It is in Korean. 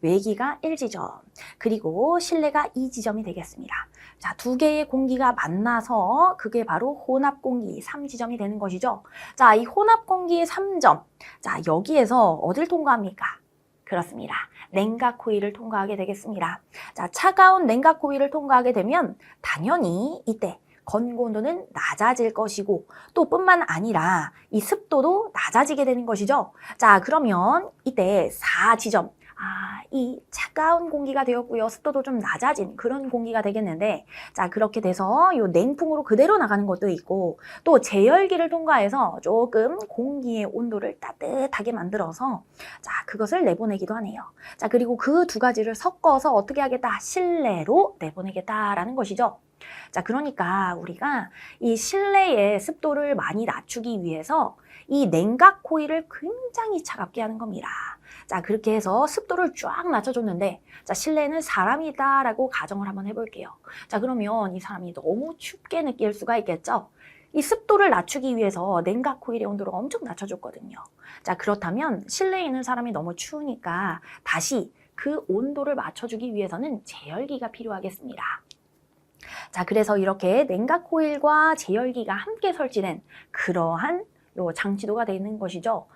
외기가 1지점, 그리고 실내가 2지점이 되겠습니다. 자, 두 개의 공기가 만나서 그게 바로 혼합 공기 3지점이 되는 것이죠. 자, 이 혼합 공기의 3점. 자, 여기에서 어딜 통과합니까? 그렇습니다. 냉각 코일을 통과하게 되겠습니다. 자, 차가운 냉각 코일을 통과하게 되면 당연히 이때 건고 온도는 낮아질 것이고 또 뿐만 아니라 이 습도도 낮아지게 되는 것이죠. 자, 그러면 이때 4지점. 아, 이 차가운 공기가 되었고요. 습도도 좀 낮아진 그런 공기가 되겠는데, 자, 그렇게 돼서 요 냉풍으로 그대로 나가는 것도 있고, 또 제열기를 통과해서 조금 공기의 온도를 따뜻하게 만들어서, 자, 그것을 내보내기도 하네요. 자, 그리고 그 두 가지를 섞어서 어떻게 하겠다? 실내로 내보내겠다라는 것이죠. 자, 그러니까 우리가 이 실내의 습도를 많이 낮추기 위해서 이 냉각 코일을 굉장히 차갑게 하는 겁니다. 자, 그렇게 해서 습도를 쫙 낮춰줬는데, 자, 실내에는 사람이 있다라고 가정을 한번 해볼게요. 자, 그러면 이 사람이 너무 춥게 느낄 수가 있겠죠? 이 습도를 낮추기 위해서 냉각 코일의 온도를 엄청 낮춰줬거든요. 자, 그렇다면 실내에 있는 사람이 너무 추우니까 다시 그 온도를 맞춰주기 위해서는 제열기가 필요하겠습니다. 자, 그래서 이렇게 냉각 코일과 제열기가 함께 설치된 그러한 요 장치도가 되어 있는 것이죠.